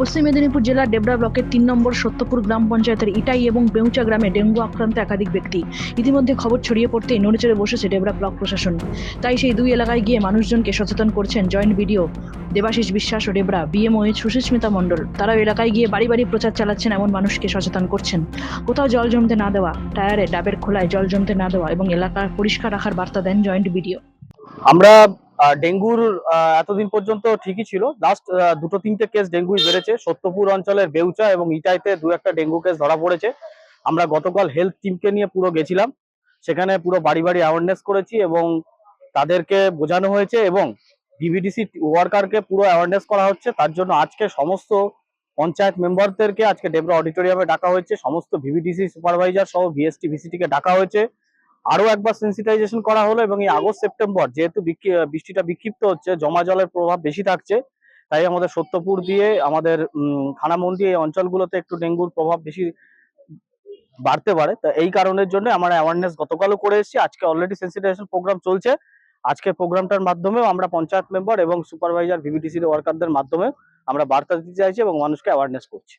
পশ্চিম মেদিনীপুর জেলার ডেবরা ব্লকের তিন নম্বর সত্যপুর গ্রাম পঞ্চায়েতের ইটাই এবং বেউচা গ্রামে ডেঙ্গু আক্রান্ত একাধিক ব্যক্তি। ইতিমধ্যে খবর ছড়িয়ে পড়তেই নড়েচড়ে বসেছে ডেবরা ব্লক প্রশাসন। তাই সেই দুই এলাকায় গিয়ে মানুষজনকে সচেতন করছেন জয়েন্ট বিডিও দেবাশিস বিশ্বাস ও ডেবরা বিএমও সুস্মিতা মণ্ডল। তারাও এলাকায় গিয়ে বাড়ি বাড়ি প্রচার চালাচ্ছেন এমন মানুষকে সচেতন করছেন। কোথাও জল জমতে না দেওয়া, টায়ারে ডাবের খোলায় জল জমতে না দেওয়া এবং এলাকা পরিষ্কার রাখার বার্তা দেন জয়েন্ট বিডিও। আমরা ডেঙ্গুর এতদিন পর্যন্ত ঠিকই ছিল। লাস্ট দুটো তিনটে কেস ডেঙ্গুই বেড়েছে। সত্যপুর অঞ্চলের বেউচা এবং ইটাইতে দু একটা ডেঙ্গু কেস ধরা পড়েছে। আমরা গতকাল হেলথ টিমকে নিয়ে পুরো গেছিলাম। সেখানে পুরো বাড়ি বাড়ি অ্যাওয়ারনেস করেছি এবং তাদেরকে বোঝানো হয়েছে এবং ডিভিডিসি ওয়ার্কারকে পুরো অ্যাওয়ারনেস করা হচ্ছে। তার জন্য আজকে সমস্ত পঞ্চায়েত মেম্বারদেরকে আজকে ডেবরা অডিটোরিয়ামে ডাকা হয়েছে। সমস্ত ভিভিডিসি সুপারভাইজার সহ ভিএসটি ভিসিটিকে ডাকা হয়েছে। আরও একবার সেন্সিটাইজেশন করা হলো এবং এই আগস্ট, সেপ্টেম্বর যেহেতু বৃষ্টিটা বিক্ষিপ্ত হচ্ছে, জমা জলের প্রভাব বেশি থাকছে, তাই আমাদের সত্যপুর দিয়ে আমাদের খানামন্ডি এই অঞ্চলগুলোতে একটু ডেঙ্গুর প্রভাব বেশি বাড়তে পারে। তা এই কারণের জন্য আমরা অ্যাওয়ারনেস গতকালও করে এসেছি, আজকে অলরেডি সেন্সিটাইজেশন প্রোগ্রাম চলছে। আজকে প্রোগ্রামটার মাধ্যমেও আমরা পঞ্চায়েত মেম্বার এবং সুপারভাইজার ভিভিডিসির ওয়ার্কারদের মাধ্যমে আমরা বার্তা দিতে চাইছি এবং মানুষকে অ্যাওয়ারনেস করছি।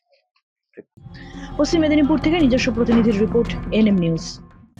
পশ্চিম মেদিনীপুর থেকে নিজস্ব প্রতিনিধির রিপোর্ট এনএম নিউজ